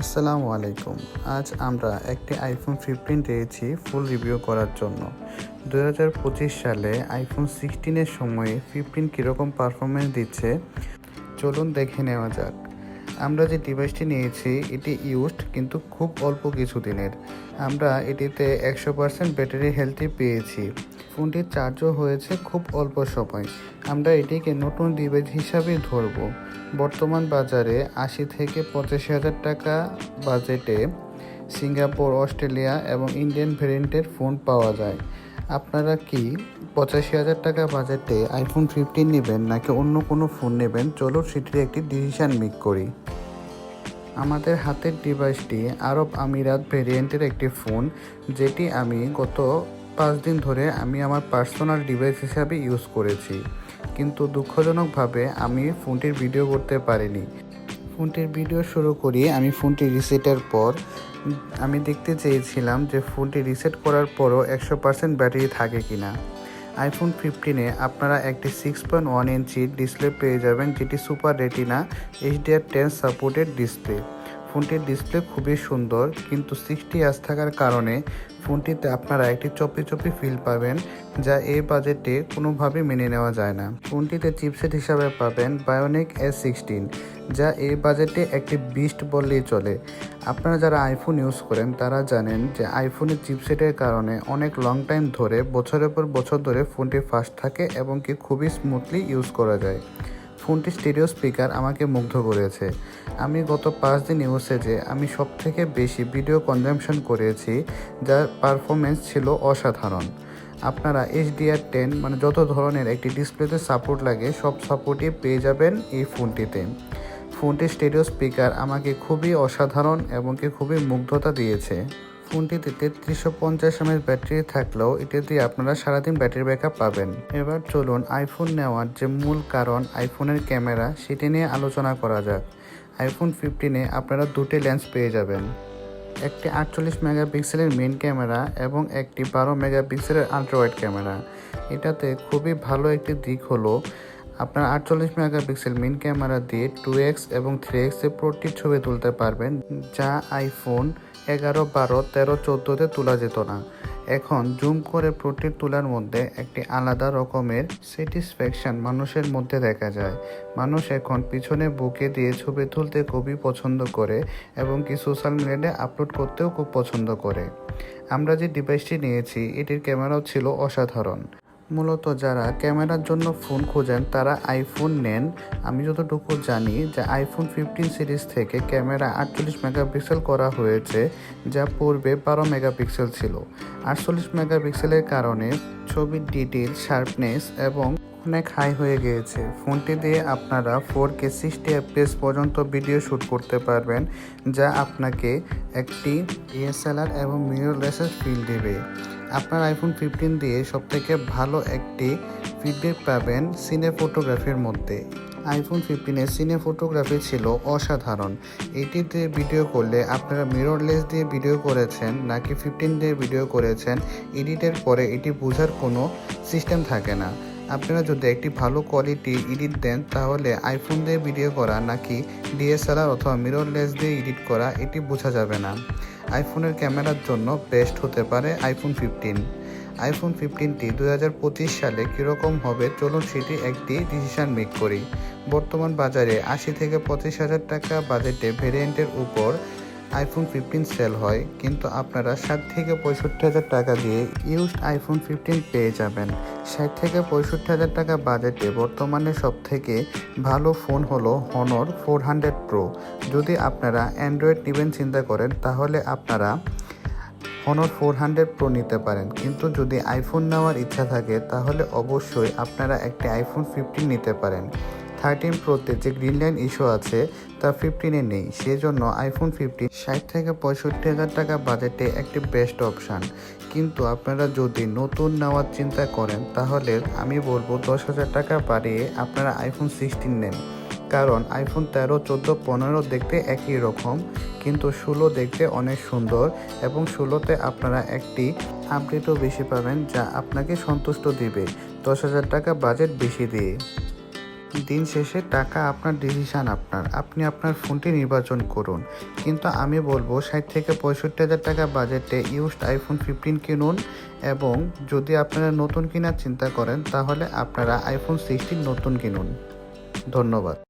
আসসালামু আলাইকুম। আজ আমরা একটি আইফোন ফিফটিন পেয়েছি ফুল রিভিউ করার জন্য। দু হাজার পঁচিশ সালে আইফোন সিক্সটিনের সময়ে ফিফটিন কীরকম পারফরমেন্স দিচ্ছে? চলুন দেখে নেওয়া যাক। আমরা যে ডিভাইসটি নিয়েছি, এটি ইউজড কিন্তু খুব অল্প কিছু দিনের। আমরা এটিতে একশো পার্সেন্ট ব্যাটারি হেলথি পেয়েছি। ফোনটির চার্জও হয়েছে খুব অল্প সময়। আমরা এটিকে নতুন ডিভাইস হিসাবেই ধরব। বর্তমান বাজারে আশি থেকে পঁচাশি হাজার টাকা বাজেটে সিঙ্গাপুর, অস্ট্রেলিয়া এবং ইন্ডিয়ান ভেরিয়েন্টের ফোন পাওয়া যায়। আপনারা কি পঁচাশি হাজার টাকা বাজেটে আইফোন ফিফটিন নেবেন নাকি অন্য কোনো ফোন নেবেন? চলো সেটির একটি ডিসিশান মেক করি। আমাদের হাতের ডিভাইসটি আরব আমিরাত ভেরিয়েন্টের একটি ফোন যেটি আমি গত পাঁচ দিন ধরে আমি আমার পার্সোনাল ডিভাইস হিসাবে ইউজ করেছি। কিন্তু দুঃখজনকভাবে আমি ফোনটির ভিডিও করতে পারিনি। ফোনটির ভিডিও শুরু করি। আমি ফোনটি রিসেটের পর আমি দেখতে চেয়েছিলাম যে ফোনটি রিসেট করার পরও একশো পার্সেন্ট ব্যাটারি থাকে কি না আইফোন ফিফটিনে আপনারা একটি six point one inch display পেয়ে যাবেন, যেটি super retina HDR ten supported display ফোনটির ডিসপ্লে খুবই সুন্দর, কিন্তু সিক্সটি আস থাকার কারণে ফোনটিতে আপনারা একটি চপি চপি ফিল পাবেন, যা এই বাজেটে কোনোভাবে মেনে নেওয়া যায় না। ফোনটিতে চিপসেট হিসাবে পাবেন বায়োনিক এস সিক্সটিন যা এই বাজেটে একটি বিস্ট বললেই চলে। আপনারা যারা আইফোন ইউজ করেন, তারা জানেন যে আইফোনের চিপসেটের কারণে অনেক লং টাইম ধরে, বছরের পর বছর ধরে ফোনটি ফাস্ট থাকে এবং কি খুবই স্মুথলি ইউজ করা যায়। ফোনটি স্টেরিও স্পিকার আমাকে মুগ্ধ করেছে। আমি গত পাঁচ দিন ইউসেজে আমি সব থেকে বেশি ভিডিও কনজামশন করেছি, যার পারফরমেন্স ছিল অসাধারণ। আপনারা এইচডিআর টেন মানে যত ধরনের একটি ডিসপ্লেতে সাপোর্ট লাগে, সব সাপোর্টই পেয়ে যাবেন এই ফোনটিতে। ফোনটির স্টেরিও স্পিকার আমাকে খুবই অসাধারণ এবং কি খুবই মুগ্ধতা দিয়েছে। ফোনটিতে তেত্রিশশো পঞ্চাশ এমএর ব্যাটারি থাকলেও এটি দিয়ে আপনারা সারাদিন ব্যাটারি ব্যাকআপ পাবেন। এবার চলুন আইফোন নেওয়ার যে মূল কারণ আইফোনের ক্যামেরা, সেটি নিয়ে আলোচনা করা যাক। আইফোন ফিফটিনে আপনারা দুটি লেন্স পেয়ে যাবেন। একটি আটচল্লিশ মেগাপিক্সেলের মেন ক্যামেরা এবং একটি বারো মেগাপিক্সেলের আলট্রাওয়াইড ক্যামেরা। এটাতে খুবই ভালো একটি দিক হলো, আপনার আটচল্লিশ মেগাপিক্সেল মেন ক্যামেরা দিয়ে টু এক্স এবং থ্রি এক্সে প্রতি ছবি তুলতে পারবেন, যা আইফোন এগারো, বারো, তেরো, চোদ্দোতে তোলা যেত না। এখন জুম করে প্রতি তোলার মধ্যে একটি আলাদা রকমের স্যাটিসফ্যাকশন মানুষের মধ্যে দেখা যায়। মানুষ এখন পিছনে বুকে দিয়ে ছবি তুলতে খুবই পছন্দ করে এবং কি সোশ্যাল মিডিয়ায় আপলোড করতেও খুব পছন্দ করে। আমরা যে ডিভাইসটি নিয়েছি, এটির ক্যামেরাও ছিল অসাধারণ। মূলত যারা ক্যামেরার জন্য ফোন খোঁজেন, তারা আইফোন নেন। আমি যতটুকু জানি যে আইফোন ফিফটিন সিরিজ থেকে ক্যামেরা আটচল্লিশ মেগাপিক্সেল করা হয়েছে, যা পূর্বে বারো মেগাপিক্সেল ছিল। আটচল্লিশ মেগাপিক্সেলের কারণে ছবির ডিটেল শার্পনেস এবং অনেক হাই হয়ে গিয়েছে। ফোনটি দিয়ে আপনারা ফোর কে সিক্সটি এফপিএস পর্যন্ত ভিডিও শ্যুট করতে পারবেন, যা আপনাকে একটি ডিএসএলআর এবং মিররলেসের ফিল দেবে। আপনার আইফোন ফিফটিন দিয়ে সবথেকে ভালো একটি ফিডব্যাক পাবেন সিনে ফটোগ্রাফির মধ্যে। আইফোন ফিফটিনের সিনে ফটোগ্রাফি ছিল অসাধারণ। এটিতে ভিডিও করলে আপনারা মিররলেস দিয়ে ভিডিও করেছেন, নাকি ফিফটিন দিয়ে ভিডিও করেছেন, এডিটের পরে এটি বোঝার কোনো সিস্টেম থাকে না। আপনারা যদি একটি ভালো কোয়ালিটি এডিট দেন, তাহলে আইফোন দিয়ে ভিডিও করা নাকি ডিএসএলআর অথবা মিররলেস দিয়ে এডিট করা, এটি বোঝা যাবে না। আইফোনের ক্যামেরার জন্য বেস্ট হতে পারে আইফোন ফিফটিন আইফোন ফিফটিনটি দু হাজার পঁচিশ সালে কীরকম হবে, চলুন সেটি একটি ডিসিশন মেক করি। বর্তমান বাজারে আশি থেকে পঁচিশ হাজার টাকা বাজেটে ভেরিয়েন্টের উপর আইফোন ফিফটিন সেল হয়, কিন্তু আপনারা ষাট থেকে পঁয়ষট্টি হাজার টাকা দিয়ে ইউজড আইফোন ফিফটিন পেয়ে যাবেন। ষাট থেকে পঁয়ষট্টি হাজার টাকা বাজেটে বর্তমানে সব থেকে ভালো ফোন হলো হনর ফোর হান্ড্রেড প্রো যদি আপনারা অ্যান্ড্রয়েড নেবেন চিন্তা করেন, তাহলে আপনারা হনর ফোর হান্ড্রেড প্রো নিতে পারেন। কিন্তু যদি আইফোন নেওয়ার ইচ্ছা থাকে, তাহলে অবশ্যই আপনারা একটি আইফোন ফিফটিন নিতে পারেন। থার্টিন প্রোতে যে গ্রিন লাইন ইস্যু আছে, তা ফিফটিনে নেই। সেজন্য আইফোন ফিফটিন ষাট থেকে পঁয়ষট্টি হাজার টাকা বাজেটে একটি বেস্ট অপশান কিন্তু আপনারা যদি নতুন নেওয়ার চিন্তা করেন, তাহলে আমি বলব দশ হাজার টাকা বাড়িয়ে আপনারা আইফোন সিক্সটিন নেন। কারণ আইফোন তেরো, চোদ্দ, পনেরো দেখতে একই রকম, কিন্তু ষোলো দেখতে অনেক সুন্দর এবং ষোলোতে আপনারা একটি আপডেটও বেশি পাবেন, যা আপনাকে সন্তুষ্ট দিবে। দশ হাজার টাকা বাজেট বেশি দিয়ে। দিন শেষে টাকা আপনার ডিসিশান আপনার। আপনি আপনার ফোনটি নির্বাচন করুন। কিন্তু আমি বলব, ষাট থেকে পঁয়ষট্টি হাজার টাকা বাজেটে ইউজড আইফোন ফিফটিন কিনুন এবং যদি আপনারা নতুন কেনার চিন্তা করেন, তাহলে আপনারা আইফোন সিক্সটিন নতুন কিনুন। ধন্যবাদ।